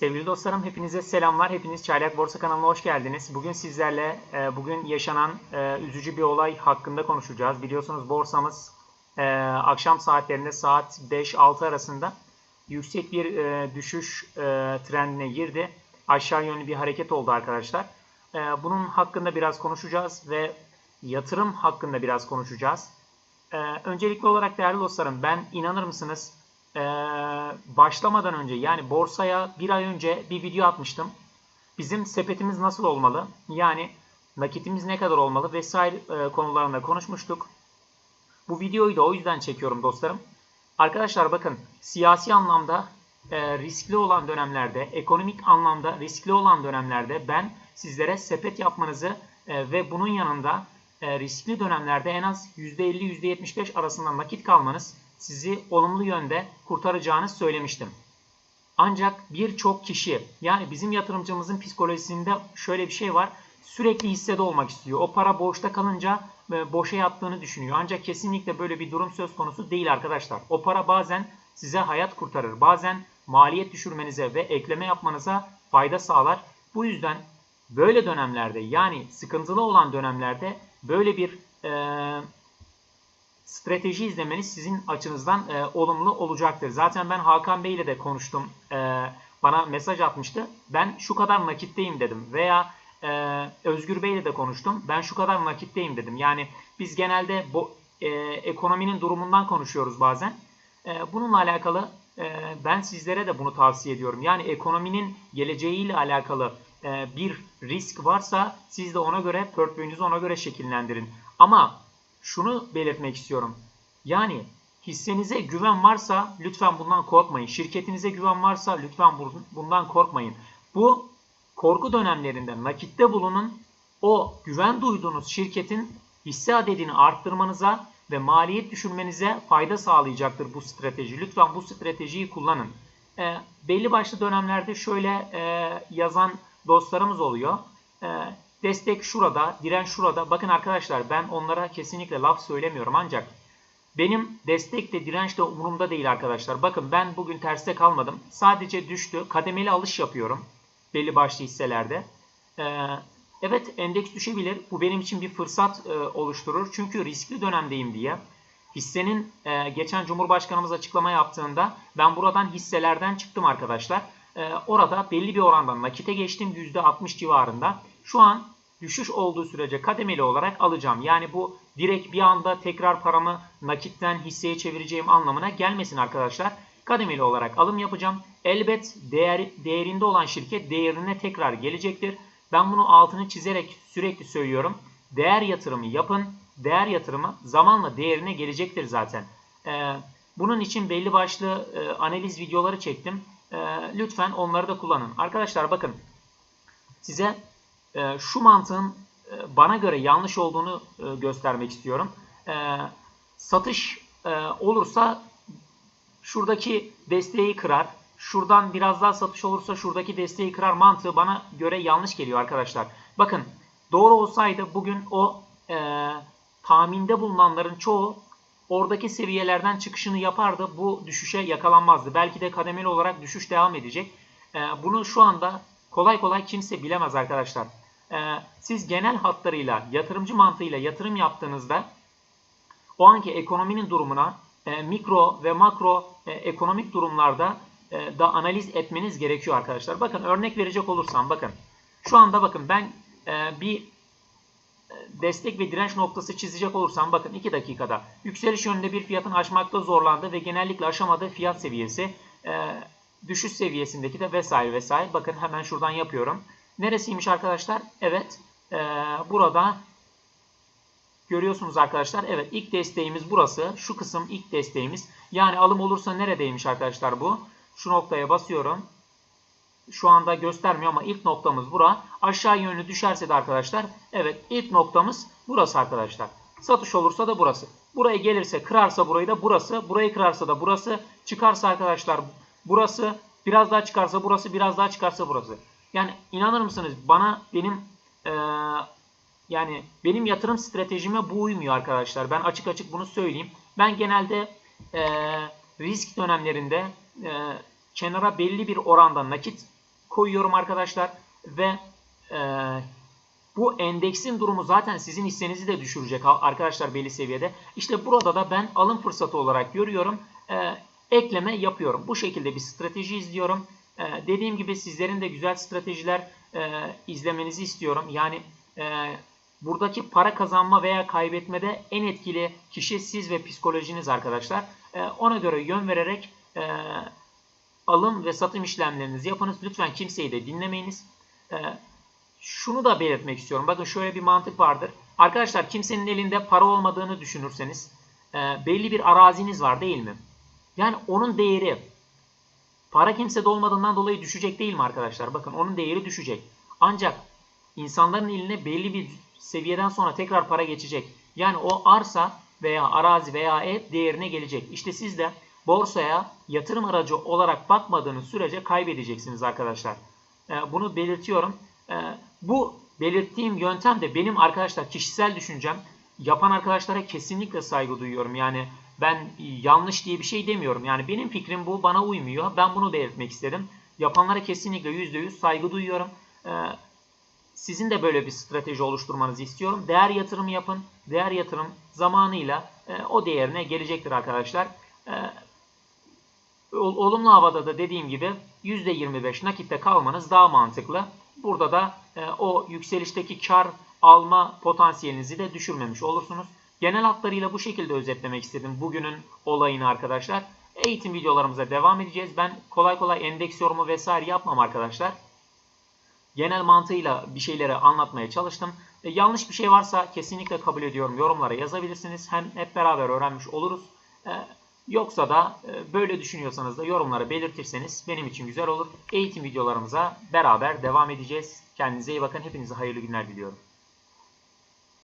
Sevgili dostlarım hepinize selamlar. Hepiniz Çaylak Borsa kanalına hoş geldiniz. Bugün sizlerle e, bugün yaşanan e, üzücü bir olay hakkında konuşacağız. Biliyorsunuz borsamız e, akşam saatlerinde saat 5-6 arasında yüksek bir düşüş trendine girdi. Aşağı yönlü bir hareket oldu arkadaşlar. Bunun hakkında biraz konuşacağız ve yatırım hakkında biraz konuşacağız. Öncelikli olarak değerli dostlarım ben inanır mısınız e, başlamadan önce yani borsaya bir ay önce bir video atmıştım. Bizim sepetimiz nasıl olmalı? Yani nakitimiz ne kadar olmalı vesaire e, konularında konuşmuştuk. Bu videoyu da o yüzden çekiyorum dostlarım. Arkadaşlar bakın siyasi anlamda e, riskli olan dönemlerde, ekonomik anlamda riskli olan dönemlerde ben sizlere sepet yapmanızı e, ve bunun yanında e, riskli dönemlerde en az %50-%75 arasında nakit kalmanız sizi olumlu yönde kurtaracağını söylemiştim. Ancak birçok kişi yani bizim yatırımcımızın psikolojisinde şöyle bir şey var. Sürekli hissede olmak istiyor. O para boşta kalınca e, boşa yattığını düşünüyor. Ancak kesinlikle böyle bir durum söz konusu değil arkadaşlar. O para bazen size hayat kurtarır. Bazen maliyet düşürmenize ve ekleme yapmanıza fayda sağlar. Bu yüzden böyle dönemlerde yani sıkıntılı olan dönemlerde böyle bir e, strateji izlemeniz sizin açınızdan e, olumlu olacaktır. Zaten ben Hakan Bey ile de konuştum. E, bana mesaj atmıştı. Ben şu kadar nakitteyim dedim. Veya e, Özgür Bey ile de konuştum. Ben şu kadar nakitteyim dedim. Yani biz genelde bu e, ekonominin durumundan konuşuyoruz bazen. E, bununla alakalı e, ben sizlere de bunu tavsiye ediyorum. Yani ekonominin geleceğiyle alakalı e, bir risk varsa siz de ona göre portföyünüzü ona göre şekillendirin. Ama şunu belirtmek istiyorum. Yani hissenize güven varsa lütfen bundan korkmayın. Şirketinize güven varsa lütfen bundan korkmayın. Bu korku dönemlerinde nakitte bulunun. O güven duyduğunuz şirketin hisse adedini arttırmanıza ve maliyet düşürmenize fayda sağlayacaktır bu strateji. Lütfen bu stratejiyi kullanın. E, belli başlı dönemlerde şöyle e, yazan dostlarımız oluyor. E, Destek şurada, direnç şurada. Bakın arkadaşlar ben onlara kesinlikle laf söylemiyorum ancak benim destek de direnç de umurumda değil arkadaşlar. Bakın ben bugün terste kalmadım. Sadece düştü. Kademeli alış yapıyorum. Belli başlı hisselerde. Ee, evet endeks düşebilir. Bu benim için bir fırsat e, oluşturur. Çünkü riskli dönemdeyim diye. Hissenin e, geçen Cumhurbaşkanımız açıklama yaptığında ben buradan hisselerden çıktım arkadaşlar. E, orada belli bir oranda nakite geçtim %60 civarında. Şu an düşüş olduğu sürece kademeli olarak alacağım. Yani bu direkt bir anda tekrar paramı nakitten hisseye çevireceğim anlamına gelmesin arkadaşlar. Kademeli olarak alım yapacağım. Elbet değer, değerinde olan şirket değerine tekrar gelecektir. Ben bunu altını çizerek sürekli söylüyorum. Değer yatırımı yapın. Değer yatırımı zamanla değerine gelecektir zaten. Ee, bunun için belli başlı e, analiz videoları çektim. E, lütfen onları da kullanın. Arkadaşlar bakın size e, şu mantığın e, bana göre yanlış olduğunu e, göstermek istiyorum. E, satış e, olursa şuradaki desteği kırar. Şuradan biraz daha satış olursa şuradaki desteği kırar mantığı bana göre yanlış geliyor arkadaşlar. Bakın doğru olsaydı bugün o e, tahminde bulunanların çoğu oradaki seviyelerden çıkışını yapardı. Bu düşüşe yakalanmazdı. Belki de kademeli olarak düşüş devam edecek. E, bunu şu anda kolay kolay kimse bilemez arkadaşlar. Ee, siz genel hatlarıyla, yatırımcı mantığıyla yatırım yaptığınızda o anki ekonominin durumuna e, mikro ve makro e, ekonomik durumlarda e, da analiz etmeniz gerekiyor arkadaşlar. Bakın örnek verecek olursam bakın. Şu anda bakın ben bir destek ve direnç noktası çizecek olursam bakın 2 dakikada yükseliş yönünde bir fiyatın aşmakta zorlandığı ve genellikle aşamadığı fiyat seviyesi düşüş seviyesindeki de vesaire vesaire. Bakın hemen şuradan yapıyorum. Neresiymiş arkadaşlar? Evet. Ee, burada görüyorsunuz arkadaşlar. Evet ilk desteğimiz burası. Şu kısım ilk desteğimiz. Yani alım olursa neredeymiş arkadaşlar bu? Şu noktaya basıyorum. Şu anda göstermiyor ama ilk noktamız bura. Aşağı yönlü düşerse de arkadaşlar. Evet ilk noktamız burası arkadaşlar. Satış olursa da burası. Buraya gelirse kırarsa burayı da burası. Burayı kırarsa da burası. Çıkarsa arkadaşlar burası. Biraz daha çıkarsa burası. Biraz daha çıkarsa burası. Yani inanır mısınız bana benim e, yani benim yatırım stratejime bu uymuyor arkadaşlar. Ben açık açık bunu söyleyeyim. Ben genelde e, risk dönemlerinde e, kenara belli bir oranda nakit koyuyorum arkadaşlar ve e, bu endeksin durumu zaten sizin hissenizi de düşürecek arkadaşlar belli seviyede. İşte burada da ben alım fırsatı olarak görüyorum. E, ekleme yapıyorum. Bu şekilde bir strateji izliyorum. E, dediğim gibi sizlerin de güzel stratejiler e, izlemenizi istiyorum. Yani e, buradaki para kazanma veya kaybetmede en etkili kişi siz ve psikolojiniz arkadaşlar. E, ona göre yön vererek alım ve satım işlemlerinizi yapınız. Lütfen kimseyi de dinlemeyiniz. Şunu da belirtmek istiyorum. Bakın şöyle bir mantık vardır. Arkadaşlar kimsenin elinde para olmadığını düşünürseniz belli bir araziniz var değil mi? Yani onun değeri para kimsede olmadığından dolayı düşecek değil mi arkadaşlar? Bakın onun değeri düşecek. Ancak insanların eline belli bir seviyeden sonra tekrar para geçecek. Yani o arsa veya arazi veya ev değerine gelecek. İşte siz de borsaya yatırım aracı olarak bakmadığınız sürece kaybedeceksiniz arkadaşlar. E, bunu belirtiyorum. E, bu belirttiğim yöntem de benim arkadaşlar kişisel düşüncem. Yapan arkadaşlara kesinlikle saygı duyuyorum. Yani ben yanlış diye bir şey demiyorum. Yani benim fikrim bu bana uymuyor. Ben bunu belirtmek istedim. Yapanlara kesinlikle %100 saygı duyuyorum. Ee, sizin de böyle bir strateji oluşturmanızı istiyorum. Değer yatırımı yapın. Değer yatırım zamanıyla e, o değerine gelecektir arkadaşlar. E, olumlu havada da dediğim gibi %25 nakitte kalmanız daha mantıklı. Burada da e, o yükselişteki kar alma potansiyelinizi de düşürmemiş olursunuz. Genel hatlarıyla bu şekilde özetlemek istedim bugünün olayını arkadaşlar. Eğitim videolarımıza devam edeceğiz. Ben kolay kolay endeks yorumu vesaire yapmam arkadaşlar. Genel mantığıyla bir şeyleri anlatmaya çalıştım. E, yanlış bir şey varsa kesinlikle kabul ediyorum. Yorumlara yazabilirsiniz. Hem hep beraber öğrenmiş oluruz. E, yoksa da e, böyle düşünüyorsanız da yorumlara belirtirseniz benim için güzel olur. Eğitim videolarımıza beraber devam edeceğiz. Kendinize iyi bakın. Hepinize hayırlı günler diliyorum.